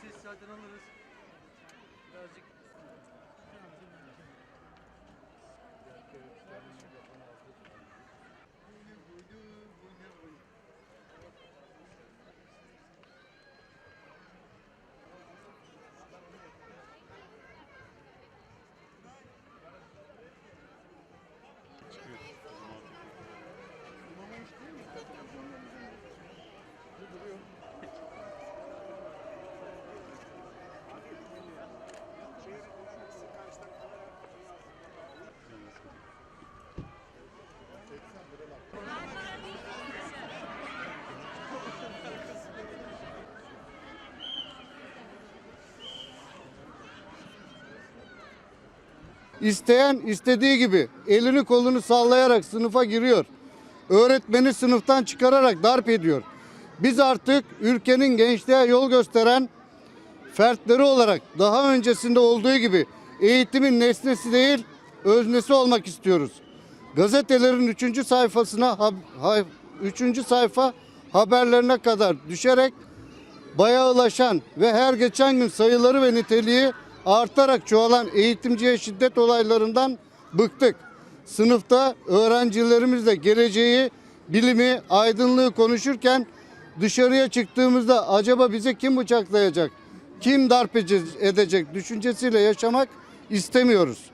ses zaten alırız. Birazcık İsteyen istediği gibi elini kolunu sallayarak sınıfa giriyor. Öğretmeni sınıftan çıkararak darp ediyor. Biz artık ülkenin gençliğe yol gösteren fertleri olarak daha öncesinde olduğu gibi eğitimin nesnesi değil öznesi olmak istiyoruz. Gazetelerin 3. sayfasına 3. sayfa haberlerine kadar düşerek bayağılaşan ve her geçen gün sayıları ve niteliği artarak çoğalan eğitimciye şiddet olaylarından bıktık. Sınıfta öğrencilerimizle geleceği, bilimi, aydınlığı konuşurken dışarıya çıktığımızda acaba bizi kim bıçaklayacak, kim darp ece- edecek düşüncesiyle yaşamak istemiyoruz.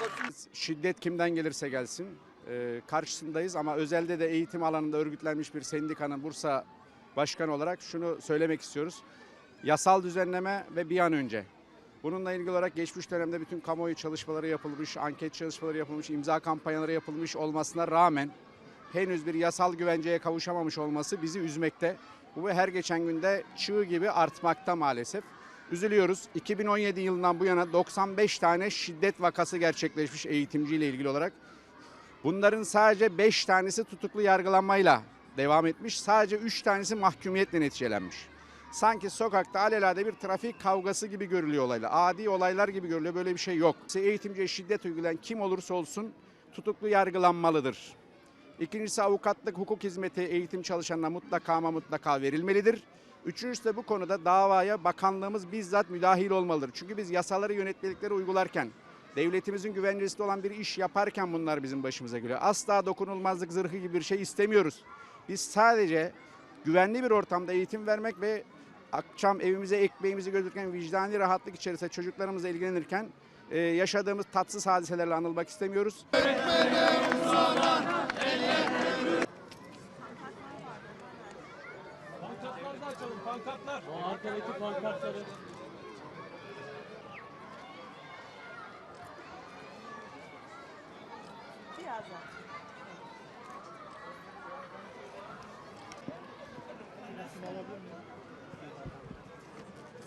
Basın Şiddet kimden gelirse gelsin e, karşısındayız ama özelde de eğitim alanında örgütlenmiş bir sendikanın Bursa Başkanı olarak şunu söylemek istiyoruz. Yasal düzenleme ve bir an önce. Bununla ilgili olarak geçmiş dönemde bütün kamuoyu çalışmaları yapılmış, anket çalışmaları yapılmış, imza kampanyaları yapılmış olmasına rağmen henüz bir yasal güvenceye kavuşamamış olması bizi üzmekte. Bu ve her geçen günde çığ gibi artmakta maalesef. Üzülüyoruz. 2017 yılından bu yana 95 tane şiddet vakası gerçekleşmiş eğitimciyle ilgili olarak. Bunların sadece 5 tanesi tutuklu yargılanmayla devam etmiş. Sadece 3 tanesi mahkumiyetle neticelenmiş. Sanki sokakta alelade bir trafik kavgası gibi görülüyor olaylar. Adi olaylar gibi görülüyor. Böyle bir şey yok. Eğitimciye şiddet uygulayan kim olursa olsun tutuklu yargılanmalıdır. İkincisi avukatlık, hukuk hizmeti eğitim çalışanına mutlaka ama mutlaka verilmelidir. Üçüncüsü de bu konuda davaya bakanlığımız bizzat müdahil olmalıdır. Çünkü biz yasaları yönetmelikleri uygularken, devletimizin güvencesinde olan bir iş yaparken bunlar bizim başımıza geliyor. Asla dokunulmazlık zırhı gibi bir şey istemiyoruz. Biz sadece güvenli bir ortamda eğitim vermek ve akşam evimize ekmeğimizi götürürken vicdani rahatlık içerisinde çocuklarımızla ilgilenirken e, yaşadığımız tatsız hadiselerle anılmak istemiyoruz. pankartlar. O.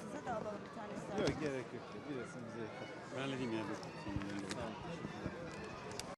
Size de alalım bir tane isterseniz. Yok gerek yok. Birisini bize yeter. Ben alayım ya. Sağ olun.